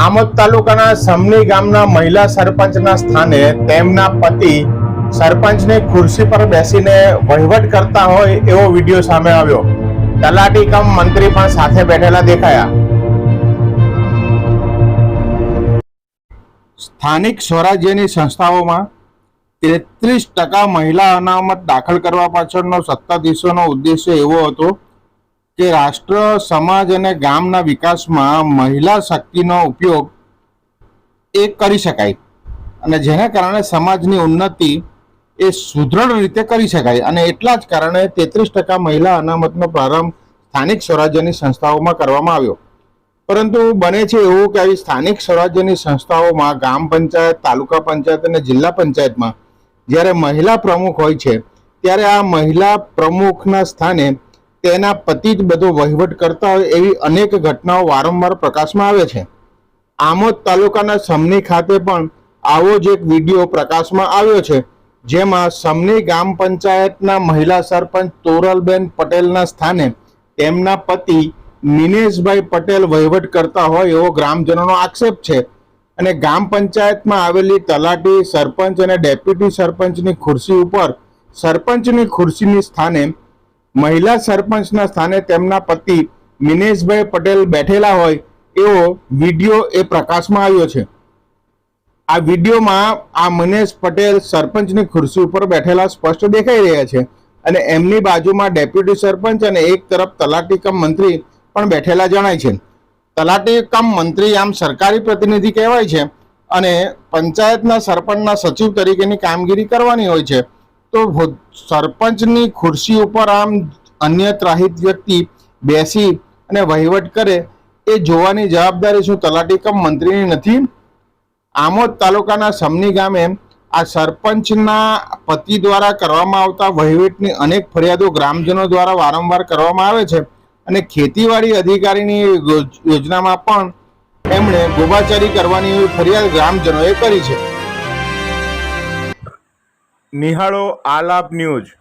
આમોદ તાલુકાના સમની ગામના મહિલા સરપંચના સ્થાને તેમના પતિ સરપંચને ખુરશી પર બેસીને વહીવટ કરતા હોય એવો વીડિયો સામે આવ્યો. તલાટી કમ મંત્રી પણ સાથે બેઠેલા દેખાયા. સ્થાનિક સ્વરાજ્યની સંસ્થાઓમાં તેત્રીસ ટકા મહિલા અનામત દાખલ કરવા પાછળનો સત્તાધીશોનો ઉદ્દેશ્ય એવો હતો કે રાષ્ટ્ર, સમાજ અને ગામના વિકાસમાં મહિલા શક્તિનો ઉપયોગ એ કરી શકાય. અને જેના કારણે સમાજની ઉન્નતિ એ સુદૃઢ રીતે કરી શકાય. અને એટલા જ કારણે તેત્રીસ ટકા મહિલા અનામતનો પ્રારંભ સ્થાનિક સ્વરાજ્યની સંસ્થાઓમાં કરવામાં આવ્યો. પરંતુ બને છે એવું કે આવી સ્થાનિક સ્વરાજ્યની સંસ્થાઓમાં ગામ પંચાયત, તાલુકા પંચાયત અને જિલ્લા પંચાયતમાં જ્યારે મહિલા પ્રમુખ હોય છે, ત્યારે આ મહિલા પ્રમુખના સ્થાને તેના પતિ જ બધો વહીવટ કરતા હોય એવી અનેક ઘટનાઓ વારંવાર પ્રકાશમાં આવે છે. આમોદ તાલુકાના સમની ખાતે પણ આવો જ એક વીડિયો પ્રકાશમાં આવ્યો છે, જેમાં સમની ગામ પંચાયતના મહિલા સરપંચ તોરલબેન પટેલના સ્થાને તેમના પતિ મિનેશભાઈ પટેલ વહીવટ કરતા હોય એવો ગ્રામજનોનો આક્ષેપ છે. અને ગામ પંચાયતમાં આવેલી તલાટી સરપંચ અને ડેપ્યુટી સરપંચની ખુરશી ઉપર સરપંચની ખુરશીની સ્થાને મહિલા સરપંચના સ્થાને તેમના પતિ મિનેશભાઈ પટેલ બેઠેલા હોય, એવો વીડિયો એ પ્રકાશમાં આવ્યો છે. આ વિડીયોમાં આ મનેશ પટેલ સરપંચની ખુરશી ઉપર બેઠેલા સ્પષ્ટ દેખાઈ રહ્યા છે અને એમની બાજુમાં ડેપ્યુટી સરપંચ અને એક તરફ તલાટી કમ મંત્રી પણ બેઠેલા જણાય છે. તલાટી કમ મંત્રી આમ સરકારી પ્રતિનિધિ કહેવાય છે અને પંચાયતના સરપંચના સચિવ તરીકેની કામગીરી કરવાની હોય છે. તો સરપંચની ખુરશી ઉપર આમ અન્ય ત્રાહિત વ્યક્તિ બેસી અને વહીવટ કરે એ જોવાની જવાબદારી શું? તલાટી કમ મંત્રીની નથી? આમોદ તાલુકાના સમની ગામે આ સરપંચના પતિ દ્વારા કરવામાં આવતા વહીવટની અનેક ફરિયાદો ગ્રામજનો દ્વારા વારંવાર કરવામાં આવે છે અને ખેતીવાડી અધિકારીની યોજનામાં પણ એમણે ગોબાચારી કરવાની ફરિયાદ ગ્રામજનોએ કરી છે. નિહાળો આલાપ ન્યૂઝ.